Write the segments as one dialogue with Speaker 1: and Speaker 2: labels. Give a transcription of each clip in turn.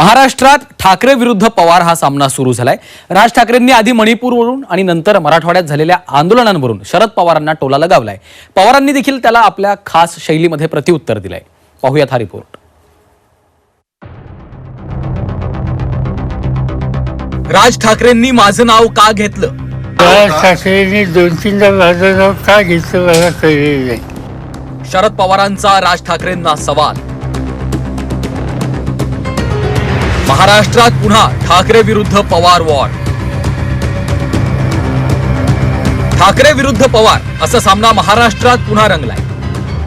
Speaker 1: महाराष्ट्रात ठाकरे विरुद्ध पवार हा सामना सुरू झालाय. राज ठाकरेंनी आधी मणिपूरवरून आणि नंतर मराठवाड्यात झालेल्या आंदोलनांवरून शरद पवारांना टोला लगावलाय पवारांनी देखील त्याला आपल्या खास शैलीमध्ये प्रत्युत्तर दिलंय. पाहूयात हा रिपोर्ट राज ठाकरेंनी माझं नाव का घेतलं?
Speaker 2: राज ठाकरेंनी दोन तीनदा माझं नाव का घेतलं मला कळलेलं नाही.
Speaker 1: शरद पवारांचा राज ठाकरेंना सवाल. महाराष्ट्रात पुन्हा ठाकरे विरुद्ध पवार वॉर. ठाकरे विरुद्ध पवार असा सामना महाराष्ट्रात पुन्हा रंगलाय.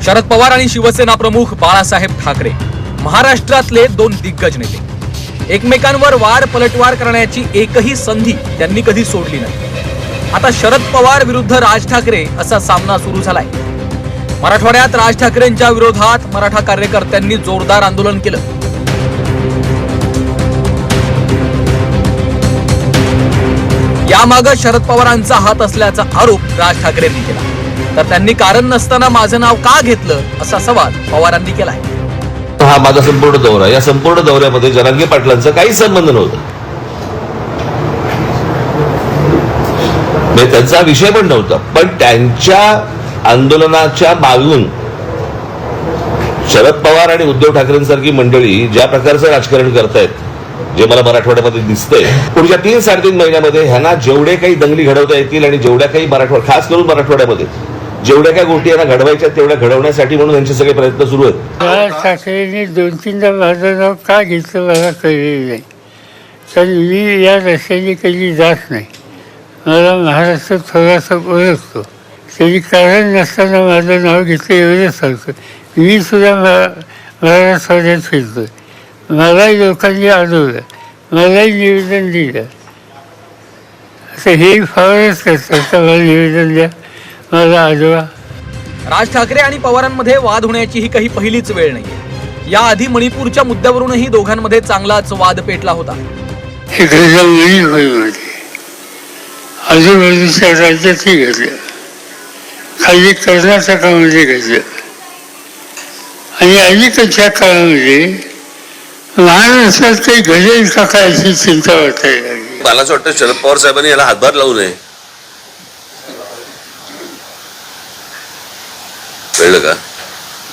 Speaker 1: शरद पवार आणि शिवसेना प्रमुख बाळासाहेब ठाकरे महाराष्ट्रातले दोन दिग्गज नेते. एकमेकांवर वार पलटवार करण्याची एकही संधी त्यांनी कधी सोडली नाही. आता शरद पवार विरुद्ध राज ठाकरे असा सामना सुरू झालाय. मराठवाड्यात राज ठाकरेंच्या विरोधात मराठा कार्यकर्त्यांनी जोरदार आंदोलन केलं. यामागं शरद पवारांचा हात असल्याचा आरोप राज ठाकरेंनी केला. तर त्यांनी कारण नसताना माझं नाव का घेतलं असा सवाल पवारांनी केलाय.
Speaker 3: हा माझा संपूर्ण दौरा. या संपूर्ण दौऱ्यामध्ये जनांगी पाटलांचा काही संबंध नव्हता. म्हणजे त्यांचा विषय पण नव्हता. पण त्यांच्या आंदोलनाच्या मागून शरद पवार आणि उद्धव ठाकरेंसारखी मंडळी ज्या प्रकारचं राजकारण करतायत जे मला मराठवाड्यामध्ये दिसतंय. पुढच्या तीन साडेतीन महिन्यामध्ये ह्यांना जेवढे काही दंगली घडवता येतील आणि जेवढ्या काही मराठवाडा खास करून मराठवाड्यामध्ये जेवढ्या काही गोष्टी यांना घडवायच्या तेवढ्या घडवण्यासाठी म्हणून यांचे सगळे प्रयत्न सुरू आहेत.
Speaker 2: राज ठाकरेंनी दोन तीनदा माझं नाव का घेतलं मला कळलेलं नाही. कारण मी या रस्त्याने कधी जात नाही. मला महाराष्ट्र थोडासा ओळखतो. तरी कारण नसताना माझं नाव घेतलं एवढंच सांगतो मी सुद्धा मा- महाराष्ट्रात फिरतोय. मलाही लोकांनी अडवलं मलाही निवेदन दिलं असं हे फारच करतात मला निवेदन द्या मला अडवा
Speaker 1: राज ठाकरे आणि पवारांमध्ये वाद होण्याची ही काही पहिलीच वेळ नाहीये. याआधी मणिपूरच्या मुद्द्यावरूनही दोघांमध्ये चांगलाच वाद पेटला होता.
Speaker 2: आजूबाजूच्या राज्यातही घडलं. खाली कर्नाटकामध्ये घडलं. आणि अलीकडच्या काळामध्ये महाराष्ट्रात काही घडेल का काय अशी चिंता वाटायला लागली
Speaker 4: मला असं वाटतं शरद पवार साहेबांनी याला हातभार लावू नये. कळलं का?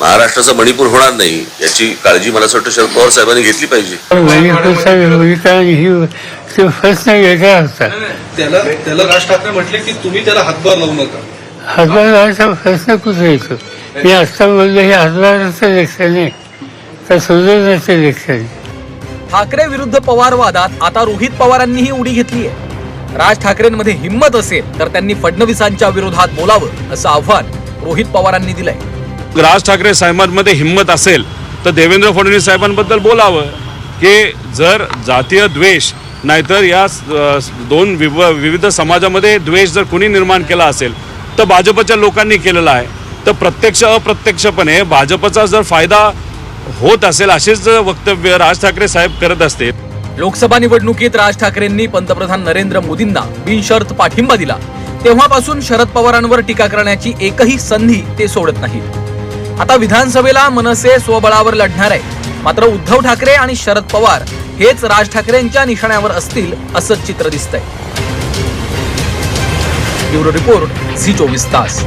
Speaker 4: महाराष्ट्राचा मणिपूर होणार नाही याची काळजी मला असं वाटतं शरद पवार साहेबांनी घेतली पाहिजे.
Speaker 2: मणिपूरचा भूमिका आणि ही तो प्रश्न वेगळा होता.
Speaker 5: त्याला त्याला राज ठाकरे म्हटले की तुम्ही त्याला हातभार लावू नका.
Speaker 2: हातभाराचा प्रश्न कुठे येतो? मी आत्ता बोललो हे हातभाराचं लक्षण आहे. का सुधारण्याचं लक्षण आहे
Speaker 1: ठाकरे विरुद्ध पवार वादात आता रोहित पवारांनीही उडी घेतली आहे. राज ठाकरेंमध्ये हिंमत असेल तर त्यांनी फडणवीसांच्या विरोधात बोलावं असं आव्हान रोहित पवारांनी दिलंय.
Speaker 6: राज ठाकरे साहेबांमध्ये हिंमत असेल तर देवेंद्र फडणवीस साहेबांबद्दल बोलावं. की जर जातीय द्वेष नाहीतर या दोन विव विविध समाजामध्ये द्वेष जर कुणी निर्माण केला असेल तर भाजपच्या लोकांनी केलेला आहे. तर प्रत्यक्ष अप्रत्यक्षपणे भाजपचा जर फायदा होत असेल असेच वक्तव्य राज ठाकरे साहेब करत असते
Speaker 1: लोकसभा निवडणुकीत राज ठाकरेंनी पंतप्रधान नरेंद्र मोदींना बिनशर्त पाठिंबा दिला. तेव्हापासून शरद पवारांवर टीका करण्याची एकही संधी ते सोडत नाहीत. आता विधानसभेला मनसे स्वबळावर लढणार आहे मात्र उद्धव ठाकरे आणि शरद पवार हेच राज ठाकरेंच्या निशाण्यावर असतील असं चित्र दिसतंय. ब्युरो रिपोर्ट झी चोवीस तास.